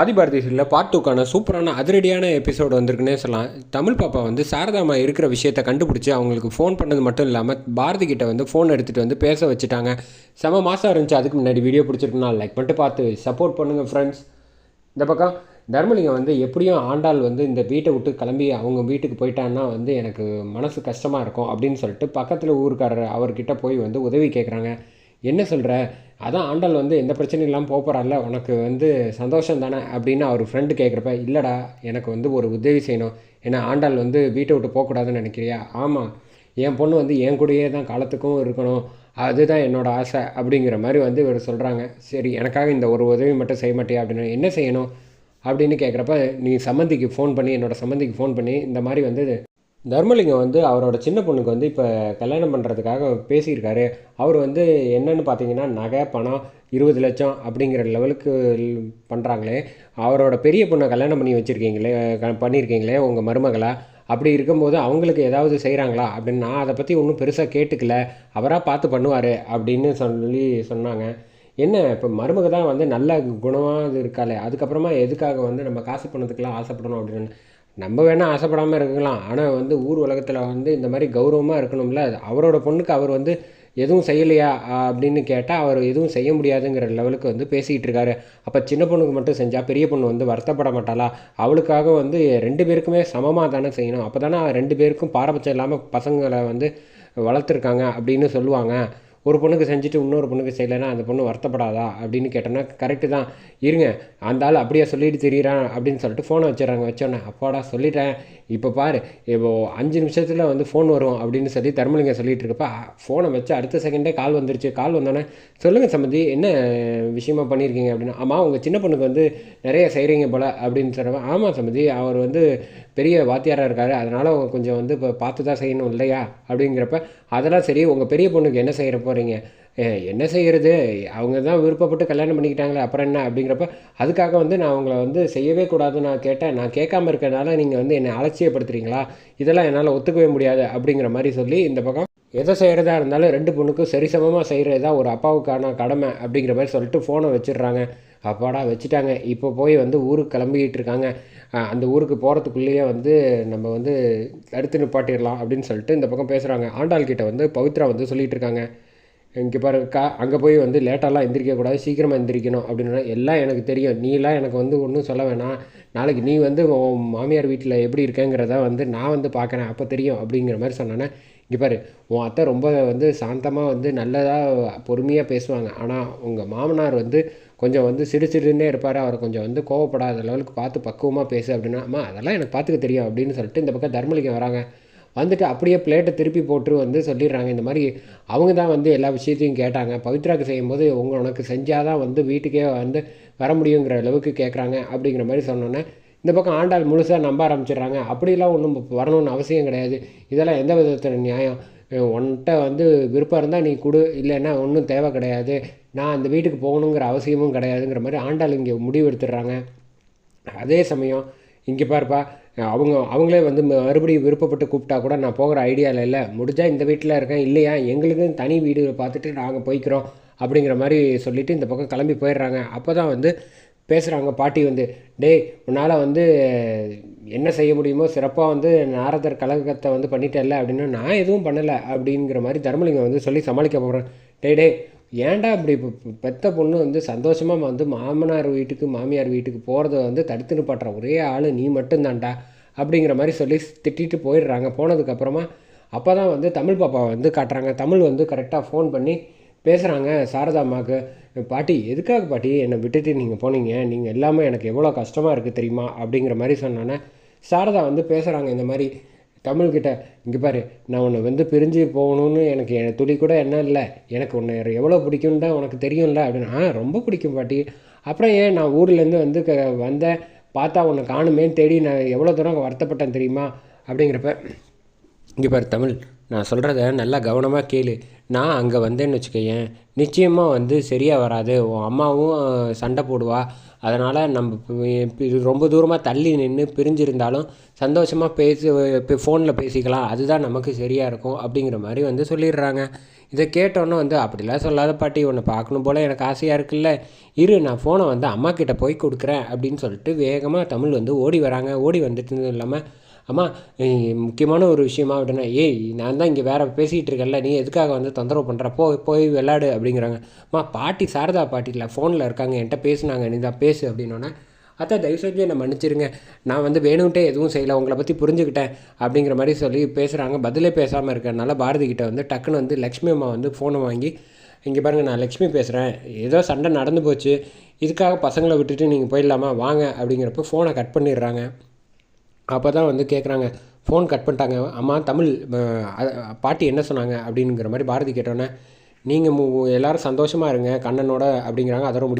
ஆதிபாரதி சீரியலில் பார்ட் டூக்கான சூப்பரான அதிரடியான எபிசோடு வந்திருக்குன்னே சொல்லலாம். தமிழ் பாப்பா வந்து சாரதாமா இருக்கிற விஷயத்தை கண்டுபிடிச்சி அவங்களுக்கு ஃபோன் பண்ணது மட்டும் இல்லாமல் பாரதி கிட்ட வந்து ஃபோன் எடுத்துகிட்டு வந்து பேச வச்சுட்டாங்க. செம மாதம் இருந்துச்சு. அதுக்கு முன்னாடி வீடியோ பிடிச்சிருக்குன்னா லைக் பண்ணிட்டு பார்த்து சப்போர்ட் பண்ணுங்கள் ஃப்ரெண்ட்ஸ் இந்த பக்கம் தர்மலிங்கம் வந்து எப்படியும் ஆண்டாள் வந்து இந்த வீட்டை விட்டு கிளம்பி அவங்க வீட்டுக்கு போயிட்டான்னா வந்து எனக்கு மனசு கஷ்டமாக இருக்கும் அப்படின்னு சொல்லிட்டு பக்கத்தில் ஊருக்காரர் அவர்கிட்ட போய் வந்து உதவி கேட்குறாங்க என்ன சொல்கிற அதான் ஆண்டாள் வந்து எந்த பிரச்சனையும் இல்லாமல் போக போகிறாள்ல உனக்கு வந்து சந்தோஷம் தானே அப்படின்னு அவர் ஃப்ரெண்டு கேட்குறப்ப இல்லைடா எனக்கு வந்து ஒரு உதவி செய்யணும். ஏன்னா ஆண்டாள் வந்து வீட்டை விட்டு போகக்கூடாதுன்னு நினைக்கிறியா? ஆமாம் என் பொண்ணு வந்து என் கூடயே தான் காலத்துக்கும் இருக்கணும். அதுதான் என்னோட ஆசை. அப்படிங்கிற மாதிரி வந்து இவர் சொல்கிறாங்க சரி எனக்காக இந்த ஒரு உதவி மட்டும் செய்ய மாட்டியா? அப்படின்னு என்ன செய்யணும்? அப்படின்னு கேட்குறப்ப நீ சம்மந்திக்கு ஃபோன் பண்ணி என்னோடய சம்மந்திக்கு ஃபோன் பண்ணி இந்த மாதிரி வந்து தர்மலிங்கம் வந்து அவரோட சின்ன பொண்ணுக்கு வந்து இப்போ கல்யாணம் பண்ணுறதுக்காக பேசியிருக்காரு. அவர் வந்து என்னென்னு பார்த்தீங்கன்னா நகை பணம் இருபது லட்சம் அப்படிங்கிற லெவலுக்கு பண்ணுறாங்களே அவரோட பெரிய பொண்ணை கல்யாணம் பண்ணி வச்சுருக்கீங்களே க பண்ணியிருக்கீங்களே உங்கள் மருமகளாக அப்படி இருக்கும்போது அவங்களுக்கு ஏதாவது செய்கிறாங்களா அப்படின்னு நான் அதை பற்றி ஒன்றும் பெருசாக கேட்டுக்கல. அவராக பார்த்து பண்ணுவார் அப்படின்னு சொல்லி சொன்னாங்க. என்ன இப்போ மருமக தான் வந்து நல்ல குணமாக இருக்காளே. அதுக்கப்புறமா எதுக்காக வந்து நம்ம காசு பண்ணதுக்கெலாம் ஆசைப்படணும் அப்படின்னு நம்ம வேணால் ஆசைப்படாமல் இருக்கலாம். ஆனால் வந்து ஊர் உலகத்தில் வந்து இந்த மாதிரி கௌரவமாக இருக்கணும்ல. அவரோட பொண்ணுக்கு அவர் வந்து எதுவும் செய்யலையா அப்படின்னு கேட்டால் அவர் எதுவும் செய்ய முடியாதுங்கிற லெவலுக்கு வந்து பேசிக்கிட்டு இருக்காரு. அப்போ சின்ன பொண்ணுக்கு மட்டும் செஞ்சால் பெரிய பொண்ணு வந்து வருத்தப்பட மாட்டாளா? அவளுக்காக வந்து ரெண்டு பேருக்குமே சமமாக தானே செய்யணும். அப்போ தானே ரெண்டு பேருக்கும் பாரபட்சம் இல்லாமல் பசங்களை வந்து வளர்த்துருக்காங்க அப்படின்னு சொல்லுவாங்க. ஒரு பொண்ணுக்கு செஞ்சுட்டு இன்னொரு பொண்ணுக்கு செய்யலைன்னா அந்த பொண்ணு வருத்தப்படாதா அப்படின்னு கேட்டோன்னா கரெக்டு தான். இருங்க அந்த ஆள் அப்படியே சொல்லிட்டு தெரியிறான் அப்படின்னு சொல்லிட்டு ஃபோனை வச்சிடறாங்க. வச்சோன்னே அப்பாடா சொல்லிட்டேன். இப்போ பாரு இப்போ அஞ்சு நிமிஷத்தில் வந்து ஃபோன் வரும் அப்படின்னு சொல்லி தர்மலிங்க சொல்லிட்டு இருக்கப்ப ஃபோனை வச்சு அடுத்த செகண்டே கால் வந்துருச்சு. கால் வந்தோடனே சொல்லுங்கள் சம்மந்தி என்ன விஷயமா பண்ணியிருக்கீங்க அப்படின்னா. ஆமாம் உங்கள் சின்ன பொண்ணுக்கு வந்து நிறைய செய்கிறீங்க போல் அப்படின்னு சொல்கிறவன் ஆமாம் சம்மந்தி அவர் வந்து பெரிய வாத்தியாராக இருக்கார். அதனால் அவங்க கொஞ்சம் வந்து இப்போ பார்த்து தான் செய்யணும் இல்லையா அப்படிங்கிறப்ப அதெல்லாம் சரி உங்கள் பெரிய பொண்ணுக்கு என்ன செய்கிற போகிறீங்க என்ன செய்கிறது அவங்க தான் விருப்பப்பட்டு கல்யாணம் பண்ணிக்கிட்டாங்களே அப்புறம் என்ன அப்படிங்கிறப்ப அதுக்காக வந்து நான் அவங்கள வந்து செய்யவே கூடாதுன்னு நான் கேட்டேன். நான் கேட்காம இருக்கிறனால நீங்கள் வந்து என்னை அலட்சியப்படுத்துறீங்களா? இதெல்லாம் என்னால் ஒத்துக்கவே முடியாது அப்படிங்கிற மாதிரி சொல்லி இந்த பக்கம் எதை செய்கிறதா இருந்தாலும் ரெண்டு பொண்ணுக்கும் சரிசமமாக செய்கிறது தான் ஒரு அப்பாவுக்கான கடமை அப்படிங்கிற மாதிரி சொல்லிட்டு ஃபோனை வச்சிடுறாங்க. அப்பாடா வச்சுட்டாங்க. இப்போ போய் வந்து ஊருக்கு கிளம்பிக்கிட்டு இருக்காங்க. அந்த ஊருக்கு போகிறதுக்குள்ளேயே வந்து நம்ம வந்து தடுத்து நிப்பாட்டிடலாம் அப்படின்னு சொல்லிட்டு இந்த பக்கம் பேசுகிறாங்க ஆண்டாள் கிட்ட வந்து பவித்ரா வந்து சொல்லிகிட்டு இருக்காங்க. இங்கே பாரு கா அங்கே போய் வந்து லேட்டாலாம் எந்திரிக்கக்கூடாது சீக்கிரமாக எந்திரிக்கணும் அப்படின்னா எல்லாம் எனக்கு தெரியும். நீலாம் எனக்கு வந்து ஒன்றும் சொல்ல வேணாம். நாளைக்கு நீ வந்து உன் மாமியார் வீட்டில் எப்படி இருக்கேங்கிறத வந்து நான் வந்து பார்க்குறேன் அப்போ தெரியும் அப்படிங்கிற மாதிரி சொன்னேன்னே இங்கே பாரு உன் அத்தை ரொம்ப வந்து சாந்தமாக வந்து நல்லதாக பொறுமையாக பேசுவாங்க. ஆனால் உங்கள் மாமனார் வந்து கொஞ்சம் வந்து சிறு சிறுன்னே இருப்பார். அவரை கொஞ்சம் வந்து கோவப்படாத லெவலுக்கு பார்த்து பக்குவமாக பேசு அப்படின்னா அம்மா அதெல்லாம் எனக்கு பார்த்துக்க தெரியும் அப்படின்னு சொல்லிட்டு இந்த பக்கம் தர்மலிங்கம் வராங்க. வந்துட்டு அப்படியே பிளேட்டை திருப்பி போட்டு வந்து சொல்லிடுறாங்க. இந்த மாதிரி அவங்க தான் வந்து எல்லா விஷயத்தையும் கேட்டாங்க. பவித்ராக்கு செய்யும்போது உங்க உனக்கு செஞ்சால் தான் வந்து வீட்டுக்கே வந்து வர முடியுங்கிற அளவுக்கு கேட்குறாங்க அப்படிங்கிற மாதிரி சொன்னோன்னே இந்த பக்கம் ஆண்டாள் முழுசாக நம்ப ஆரம்பிச்சிடுறாங்க. அப்படிலாம் ஒன்றும் வரணும்னு அவசியம் கிடையாது. இதெல்லாம் எந்த விதத்தில் நியாயம்? உன்கிட்ட வந்து விருப்பம் இருந்தால் நீ கொடு. இல்லைன்னா ஒன்றும் தேவை கிடையாது. நான் அந்த வீட்டுக்கு போகணுங்கிற அவசியமும் கிடையாதுங்கிற மாதிரி ஆண்டாள் இங்கே முடிவு எடுத்துடுறாங்க. அதே சமயம் இங்கே பாருப்பா அவங்க அவங்களே வந்து மறுபடியும் விருப்பப்பட்டு கூப்பிட்டா கூட நான் போகிற ஐடியாவில் இல்லை. முடிஞ்சால் இந்த வீட்டில் இருக்கேன் இல்லையா? எங்களுக்கும் தனி வீடு பார்த்துட்டு நாங்கள் போய்க்கிறோம் அப்படிங்கிற மாதிரி சொல்லிவிட்டு இந்த பக்கம் கிளம்பி போயிடுறாங்க. அப்போ தான் வந்து பேசுகிறாங்க பாட்டி வந்து டேய் உன்னால் வந்து என்ன செய்ய முடியுமோ சிறப்பாக வந்து நாரதர் கழகத்தை வந்து பண்ணிட்டேல்ல அப்படின்னா நான் எதுவும் பண்ணலை அப்படிங்கிற மாதிரி தர்மலிங்கம் வந்து சொல்லி சமாளிக்க போகிறேன் டே டே ஏன்டா இப்படி பெத்த பொண்ணு வந்து சந்தோஷமாக வந்து மாமனார் வீட்டுக்கு மாமியார் வீட்டுக்கு போகிறத வந்து தடுத்து நிப்பாட்டுற ஒரே ஆள் நீ மட்டும்தான்டா அப்படிங்கிற மாதிரி சொல்லி திட்டிட்டு போயிடுறாங்க. போனதுக்கப்புறமா அப்போ தான் வந்து தமிழ் பாப்பாவை வந்து காட்டுறாங்க. தமிழ் வந்து கரெக்டாக ஃபோன் பண்ணி பேசுகிறாங்க சாரதா அம்மாவுக்கு பாட்டி எதுக்காக பாட்டி என்னை விட்டுட்டு நீங்கள் போனீங்க? நீங்கள் எல்லாமே எனக்கு எவ்வளோ கஷ்டமாக இருக்குது தெரியுமா? அப்படிங்கிற மாதிரி சொன்னோன்னே சாரதா வந்து பேசுகிறாங்க இந்த மாதிரி. தமிழ்கிட்ட இங்கே பாரு நான் உன்னை வந்து பிரிஞ்சு போகணுன்னு எனக்கு துளி கூட என்ன இல்லை. எனக்கு உன்னை எவ்வளோ பிடிக்கும்னு தான் உனக்கு தெரியும்ல அப்படின்னு. ஆ ரொம்ப பிடிக்கும் பாட்டி. அப்புறம் ஏன் நான் ஊர்லேருந்து வந்து க வந்தேன். பார்த்தா உன்னை காணுமேன்னு தேடி நான் எவ்வளோ தூரம் வருத்தப்பட்டேன் தெரியுமா? அப்படிங்கிறப்ப இங்கே பாரு தமிழ். நான் சொல்கிறத நல்லா கவனமாக கேளு. நான் அங்கே வந்தேன்னு வச்சுக்கோயேன். நிச்சயமாக வந்து சரியாக வராது. உன் அம்மாவும் சண்டை போடுவா. அதனால் நம்ம இது ரொம்ப தூரமாக தள்ளி நின்று பிரிஞ்சிருந்தாலும் சந்தோஷமாக பேசி இப்போ ஃபோனில் பேசிக்கலாம். அதுதான் நமக்கு சரியாக இருக்கும் அப்படிங்கிற மாதிரி வந்து சொல்லிடுறாங்க. இதை கேட்டோன்னே வந்து அப்படிலாம் சொல்லாத பாட்டி. உன்னை பார்க்கணும் போல் எனக்கு ஆசையாக இருக்குல்ல. இரு நான் ஃபோனை வந்து அம்மா கிட்டே போய் கொடுக்குறேன். அப்படின்னு சொல்லிட்டு வேகமாக தமிழ் வந்து ஓடி வராங்க. ஓடி வந்துட்டு இல்லாமல் அம்மா முக்கியமான ஒரு விஷயமா அப்படின்னா ஏய் நான் தான் இங்கே வேறு பேசிகிட்டு இருக்கேன்ல நீ எதுக்காக வந்து தொந்தரவு பண்ணுற போ போய் விளாடு அப்படிங்கிறாங்க. அம்மா பாட்டி சாரதா பாட்டியில் ஃபோனில் இருக்காங்க என்கிட்ட பேசுனாங்க நீ தான் பேசு அப்படின்னோடனே அத்தா தயவு செஞ்சு என்னை மன்னிச்சிருங்க. நான் வந்து வேணும்ட்டே எதுவும் செய்யலை உங்களை பற்றி புரிஞ்சுக்கிட்டேன் அப்படிங்கிற மாதிரி சொல்லி பேசுகிறாங்க பதிலே பேசாமல் இருக்கிறனால பாரதிக்கிட்ட வந்து டக்குன்னு வந்து லக்ஷ்மி அம்மா வந்து ஃபோனை வாங்கி இங்கே பாருங்கள் நான் லக்ஷ்மி பேசுகிறேன் ஏதோ சண்டை நடந்து போச்சு. இதுக்காக பசங்களை விட்டுட்டு நீங்கள் போயிடலாமா? வாங்க அப்படிங்கிறப்ப ஃபோனை கட் பண்ணிடுறாங்க. அப்போ தான் வந்து கேட்குறாங்க ஃபோன் கட் பண்ணிட்டாங்க. அம்மா தமிழ் பாட்டி என்ன சொன்னாங்க அப்படிங்கிற மாதிரி பாரதி கேட்டோன்னே நீங்கள் எல்லோரும் சந்தோஷமாக இருங்க கண்ணனோட அப்படிங்கிறாங்க. அதோட முடி